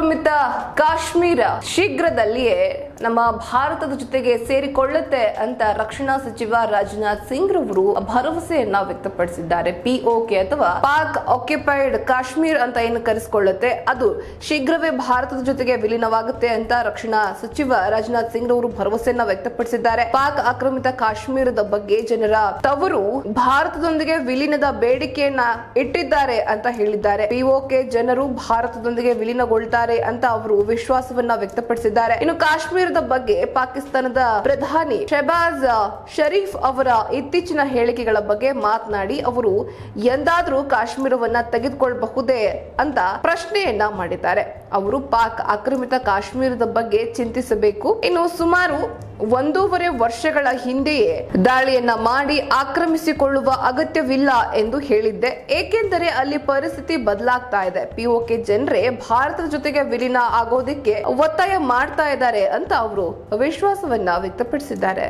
ಆಕ್ರಮಿತ ಕಾಶ್ಮೀರ ಶೀಘ್ರದಲ್ಲಿಯೇ ನಮ್ಮ ಭಾರತದ ಜೊತೆಗೆ ಸೇರಿಕೊಳ್ಳುತ್ತೆ ಅಂತ ರಕ್ಷಣಾ ಸಚಿವ ರಾಜನಾಥ್ ಸಿಂಗ್ ರವರು ಭರವಸೆಯನ್ನ ವ್ಯಕ್ತಪಡಿಸಿದ್ದಾರೆ. ಪಿಒಕೆ ಅಥವಾ ಪಾಕ್ ಆಕ್ಯುಪೈಡ್ ಕಾಶ್ಮೀರ್ ಅಂತ ಏನು ಕರೆಸಿಕೊಳ್ಳುತ್ತೆ? ಅದು ಶೀಘ್ರವೇ ಭಾರತದ ಜೊತೆಗೆ ವಿಲೀನವಾಗುತ್ತೆ ಅಂತ ರಕ್ಷಣಾ ಸಚಿವ ರಾಜನಾಥ್ ಸಿಂಗ್ ರವರು ಭರವಸೆಯನ್ನ ವ್ಯಕ್ತಪಡಿಸಿದ್ದಾರೆ. ಪಾಕ್ ಆಕ್ರಮಿತ ಕಾಶ್ಮೀರದ ಬಗ್ಗೆ ಜನರ ತವರು ಭಾರತದೊಂದಿಗೆ ವಿಲೀನದ ಬೇಡಿಕೆಯನ್ನ ಇಟ್ಟಿದ್ದಾರೆ ಅಂತ ಹೇಳಿದ್ದಾರೆ. ಪಿಒಕೆ ಜನರು ಭಾರತದೊಂದಿಗೆ ವಿಲೀನಗೊಳ್ತಾರೆ ಅಂತ ಅವರು ವಿಶ್ವಾಸವನ್ನ ವ್ಯಕ್ತಪಡಿಸಿದ್ದಾರೆ. ಇನ್ನು ಕಾಶ್ಮೀರದ ಬಗ್ಗೆ ಪಾಕಿಸ್ತಾನದ ಪ್ರಧಾನಿ ಶಹಬಾಜ್ ಶರೀಫ್ ಅವರ ಇತ್ತೀಚಿನ ಹೇಳಿಕೆಗಳ ಬಗ್ಗೆ ಮಾತನಾಡಿ ಅವರು ಎಂದಾದ್ರೂ ಕಾಶ್ಮೀರವನ್ನ ತೆಗೆದುಕೊಳ್ಳಬಹುದೇ ಅಂತ ಪ್ರಶ್ನೆಯನ್ನ ಮಾಡಿದ್ದಾರೆ. ಅವರು ಪಾಕ್ ಆಕ್ರಮಿತ ಕಾಶ್ಮೀರದ ಬಗ್ಗೆ ಚಿಂತಿಸಬೇಕು. ಇನ್ನು ಸುಮಾರು ಒಂದೂವರೆ ವರ್ಷಗಳ ಹಿಂದೆಯೇ ದಾಳಿಯನ್ನ ಮಾಡಿ ಆಕ್ರಮಿಸಿಕೊಳ್ಳುವ ಅಗತ್ಯವಿಲ್ಲ ಎಂದು ಹೇಳಿದ್ದೆ. ಏಕೆಂದರೆ ಅಲ್ಲಿ ಪರಿಸ್ಥಿತಿ ಬದಲಾಗ್ತಾ ಇದೆ. ಪಿಒಕೆ ಜನರೇ ಭಾರತದ ಜೊತೆಗೆ ವಿಲೀನ ಆಗೋದಕ್ಕೆ ಒತ್ತಾಯ ಮಾಡ್ತಾ ಇದ್ದಾರೆ ಅಂತ ಅವರು ವಿಶ್ವಾಸವನ್ನ ವ್ಯಕ್ತಪಡಿಸಿದ್ದಾರೆ.